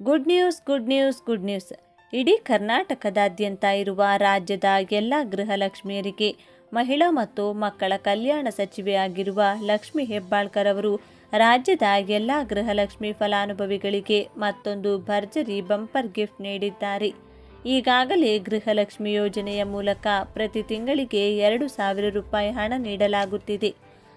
Good news good news good news ಇಡೀ ಕರ್ನಾಟಕದಾದ್ಯಂತ ಇರುವ ರಾಜ್ಯದ ಎಲ್ಲ ಗೃಹಲಕ್ಷ್ಮಿಯರಿಗೆ, ಮಹಿಳಾ ಮತ್ತು ಮಕ್ಕಳ ಕಲ್ಯಾಣ ಸಚಿವೆಯಾಗಿರುವ ಲಕ್ಷ್ಮಿ ಹೆಬ್ಬಾಳ್ಕರ್ ಅವರು ರಾಜ್ಯದ ಎಲ್ಲ ಗೃಹಲಕ್ಷ್ಮಿ ಫಲಾನುಭವಿಗಳಿಗೆ ಮತ್ತೊಂದು ಭರ್ಜರಿ ಬಂಪರ್ ಗಿಫ್ಟ್ ನೀಡಿದ್ದಾರೆ. ಈಗಾಗಲೇ ಗೃಹಲಕ್ಷ್ಮಿ ಯೋಜನೆಯ ಮೂಲಕ ಪ್ರತಿ ತಿಂಗಳಿಗೆ ಎರಡು ಸಾವಿರ ರೂಪಾಯಿ ಹಣ ನೀಡಲಾಗುತ್ತಿದೆ.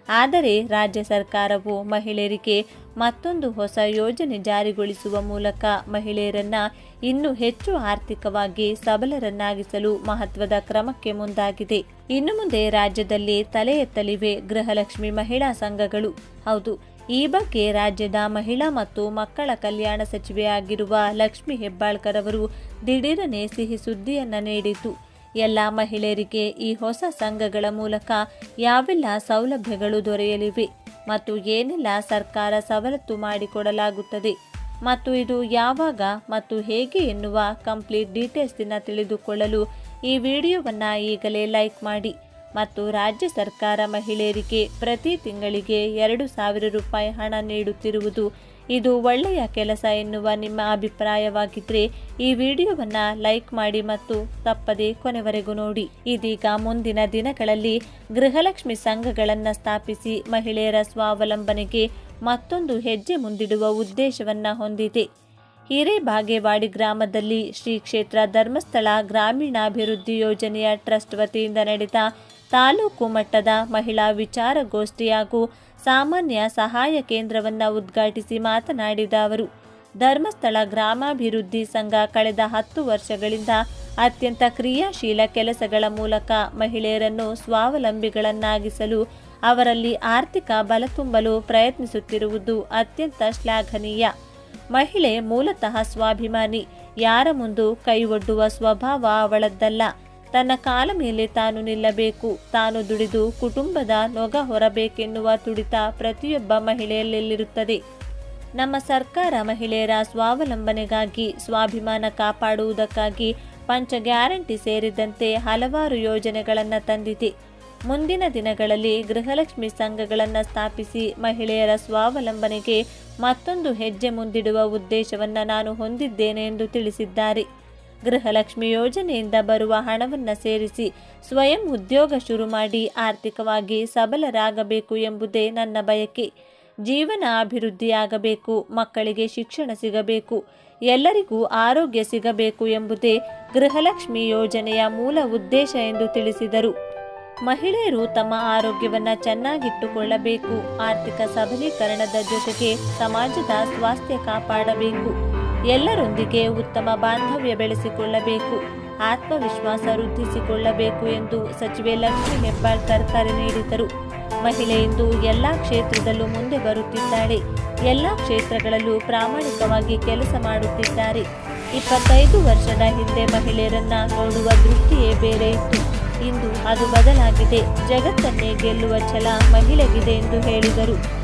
ಆದರೆ ರಾಜ್ಯ ಸರ್ಕಾರವು ಮಹಿಳೆಯರಿಗೆ ಮತ್ತೊಂದು ಹೊಸ ಯೋಜನೆ ಜಾರಿಗೊಳಿಸುವ ಮೂಲಕ ಮಹಿಳೆಯರನ್ನ ಇನ್ನೂ ಹೆಚ್ಚು ಆರ್ಥಿಕವಾಗಿ ಸಬಲರನ್ನಾಗಿಸಲು ಮಹತ್ವದ ಕ್ರಮಕ್ಕೆ ಮುಂದಾಗಿದೆ. ಇನ್ನು ಮುಂದೆ ರಾಜ್ಯದಲ್ಲಿ ತಲೆ ಎತ್ತಲಿವೆ ಗೃಹಲಕ್ಷ್ಮಿ ಮಹಿಳಾ ಸಂಘಗಳು. ಹೌದು, ಈ ಬಗ್ಗೆ ರಾಜ್ಯದ ಮಹಿಳಾ ಮತ್ತು ಮಕ್ಕಳ ಕಲ್ಯಾಣ ಸಚಿವೆಯಾಗಿರುವ ಲಕ್ಷ್ಮಿ ಹೆಬ್ಬಾಳ್ಕರ್ ಅವರು ದಿಢೀರನೆ ಸಿಹಿ ಸುದ್ದಿಯನ್ನ ನೀಡಿತು ಎಲ್ಲ ಮಹಿಳೆಯರಿಗೆ ಈ ಹೊಸ ಸಂಘಗಳ ಮೂಲಕ ಯಾವೆಲ್ಲ ಸೌಲಭ್ಯಗಳು ದೊರೆಯಲಿವೆ ಮತ್ತು ಏನೆಲ್ಲ ಸರ್ಕಾರ ಸವಲತ್ತು ಮಾಡಿಕೊಡಲಾಗುತ್ತದೆ ಮತ್ತು ಇದು ಯಾವಾಗ ಮತ್ತು ಹೇಗೆ ಎನ್ನುವ ಕಂಪ್ಲೀಟ್ ಡೀಟೇಲ್ಸ್ನ ತಿಳಿದುಕೊಳ್ಳಲು ಈ ವಿಡಿಯೋವನ್ನು ಈಗಲೇ ಲೈಕ್ ಮಾಡಿ ಮತ್ತು ರಾಜ್ಯ ಸರ್ಕಾರ ಮಹಿಳೆಯರಿಗೆ ಪ್ರತಿ ತಿಂಗಳಿಗೆ ಎರಡು ಸಾವಿರ ರೂಪಾಯಿ ಹಣ ನೀಡುತ್ತಿರುವುದು ಇದು ಒಳ್ಳೆಯ ಕೆಲಸ ಎನ್ನುವ ನಿಮ್ಮ ಅಭಿಪ್ರಾಯವಾಗಿದ್ರೆ ಈ ವಿಡಿಯೋವನ್ನು ಲೈಕ್ ಮಾಡಿ ಮತ್ತು ತಪ್ಪದೆ ಕೊನೆವರೆಗೂ ನೋಡಿ. ಇದೀಗ ಮುಂದಿನ ದಿನಗಳಲ್ಲಿ ಗೃಹಲಕ್ಷ್ಮಿ ಸಂಘಗಳನ್ನು ಸ್ಥಾಪಿಸಿ ಮಹಿಳೆಯರ ಸ್ವಾವಲಂಬನೆಗೆ ಮತ್ತೊಂದು ಹೆಜ್ಜೆ ಮುಂದಿಡುವ ಉದ್ದೇಶವನ್ನು ಹೊಂದಿದೆ. ಹಿರೇಬಾಗೇವಾಡಿ ಗ್ರಾಮದಲ್ಲಿ ಶ್ರೀ ಕ್ಷೇತ್ರ ಧರ್ಮಸ್ಥಳ ಗ್ರಾಮೀಣಾಭಿವೃದ್ಧಿ ಯೋಜನೆಯ ಟ್ರಸ್ಟ್ ವತಿಯಿಂದ ನಡೆದ ತಾಲೂಕು ಮಟ್ಟದ ಮಹಿಳಾ ವಿಚಾರಗೋಷ್ಠಿ ಹಾಗೂ ಸಾಮಾನ್ಯ ಸಹಾಯ ಕೇಂದ್ರವನ್ನು ಉದ್ಘಾಟಿಸಿ ಮಾತನಾಡಿದ ಅವರು, ಧರ್ಮಸ್ಥಳ ಗ್ರಾಮಾಭಿವೃದ್ಧಿ ಸಂಘ ಕಳೆದ ಹತ್ತು ವರ್ಷಗಳಿಂದ ಅತ್ಯಂತ ಕ್ರಿಯಾಶೀಲ ಕೆಲಸಗಳ ಮೂಲಕ ಮಹಿಳೆಯರನ್ನು ಸ್ವಾವಲಂಬಿಗಳನ್ನಾಗಿಸಲು, ಅವರಲ್ಲಿ ಆರ್ಥಿಕ ಬಲ ತುಂಬಲು ಪ್ರಯತ್ನಿಸುತ್ತಿರುವುದು ಅತ್ಯಂತ ಶ್ಲಾಘನೀಯ. ಮಹಿಳೆ ಮೂಲತಃ ಸ್ವಾಭಿಮಾನಿ, ಯಾರ ಮುಂದೂ ಕೈ ಒಡ್ಡುವ ಸ್ವಭಾವ ಅವಳದ್ದಲ್ಲ. ತನ್ನ ಕಾಲ ಮೇಲೆ ತಾನು ನಿಲ್ಲಬೇಕು. ತಾನು ದುಡಿದು ಕುಟುಂಬದ ನೊಗ ಹೊರಬೇಕೆನ್ನುವ ತುಡಿತ ಪ್ರತಿಯೊಬ್ಬ ಮಹಿಳೆಯಲ್ಲಿರುತ್ತದೆ. ನಮ್ಮ ಸರ್ಕಾರ ಮಹಿಳೆಯರ ಸ್ವಾವಲಂಬನೆಗಾಗಿ, ಸ್ವಾಭಿಮಾನ ಕಾಪಾಡುವುದಕ್ಕಾಗಿ ಪಂಚ ಗ್ಯಾರಂಟಿ ಸೇರಿದಂತೆ ಹಲವಾರು ಯೋಜನೆಗಳನ್ನು ತಂದಿದೆ. ಮುಂದಿನ ದಿನಗಳಲ್ಲಿ ಗೃಹಲಕ್ಷ್ಮಿ ಸಂಘಗಳನ್ನು ಸ್ಥಾಪಿಸಿ ಮಹಿಳೆಯರ ಸ್ವಾವಲಂಬನೆಗೆ ಮತ್ತೊಂದು ಹೆಜ್ಜೆ ಮುಂದಿಡುವ ಉದ್ದೇಶವನ್ನು ನಾನು ಹೊಂದಿದ್ದೇನೆ ಎಂದು ತಿಳಿಸಿದ್ದಾರೆ. ಗೃಹಲಕ್ಷ್ಮಿ ಯೋಜನೆಯಿಂದ ಬರುವ ಹಣವನ್ನು ಸೇರಿಸಿ ಸ್ವಯಂ ಉದ್ಯೋಗ ಶುರು ಮಾಡಿ ಆರ್ಥಿಕವಾಗಿ ಸಬಲರಾಗಬೇಕು ಎಂಬುದೇ ನನ್ನ ಬಯಕೆ. ಜೀವನ ಅಭಿವೃದ್ಧಿಯಾಗಬೇಕು, ಮಕ್ಕಳಿಗೆ ಶಿಕ್ಷಣ ಸಿಗಬೇಕು, ಎಲ್ಲರಿಗೂ ಆರೋಗ್ಯ ಸಿಗಬೇಕು ಎಂಬುದೇ ಗೃಹಲಕ್ಷ್ಮಿ ಯೋಜನೆಯ ಮೂಲ ಉದ್ದೇಶ ಎಂದು ತಿಳಿಸಿದರು. ಮಹಿಳೆಯರು ತಮ್ಮ ಆರೋಗ್ಯವನ್ನು ಚೆನ್ನಾಗಿಟ್ಟುಕೊಳ್ಳಬೇಕು, ಆರ್ಥಿಕ ಸಬಲೀಕರಣದ ಜೊತೆಗೆ ಸಮಾಜದ ಸ್ವಾಸ್ಥ್ಯ ಕಾಪಾಡಬೇಕು. ಎಲ್ಲರೊಂದಿಗೆ ಉತ್ತಮ ಬಾಂಧವ್ಯ ಬೆಳೆಸಿಕೊಳ್ಳಬೇಕು, ಆತ್ಮವಿಶ್ವಾಸ ವೃದ್ಧಿಸಿಕೊಳ್ಳಬೇಕು ಎಂದು ಸಚಿವೆ ಲಕ್ಷ್ಮಿ ಹೆಬ್ಬಾಳ್ಕರ್ ಕರೆ ನೀಡಿದರು. ಮಹಿಳೆ ಇಂದು ಎಲ್ಲ ಕ್ಷೇತ್ರದಲ್ಲೂ ಮುಂದೆ ಬರುತ್ತಿದ್ದಾಳೆ. ಎಲ್ಲ ಕ್ಷೇತ್ರಗಳಲ್ಲೂ ಪ್ರಾಮಾಣಿಕವಾಗಿ ಕೆಲಸ ಮಾಡುತ್ತಿದ್ದಾರೆ. ಇಪ್ಪತ್ತೈದು ವರ್ಷದ ಹಿಂದೆ ಮಹಿಳೆಯರನ್ನ ನೋಡುವ ದೃಷ್ಟಿಯೇ ಬೇರೆ ಇತ್ತು. ಇಂದು ಅದು ಬದಲಾಗಿದೆ. ಜಗತ್ತನ್ನೇ ಗೆಲ್ಲುವ ಛಲ ಮಹಿಳೆಗಿದೆ ಎಂದು ಹೇಳಿದರು.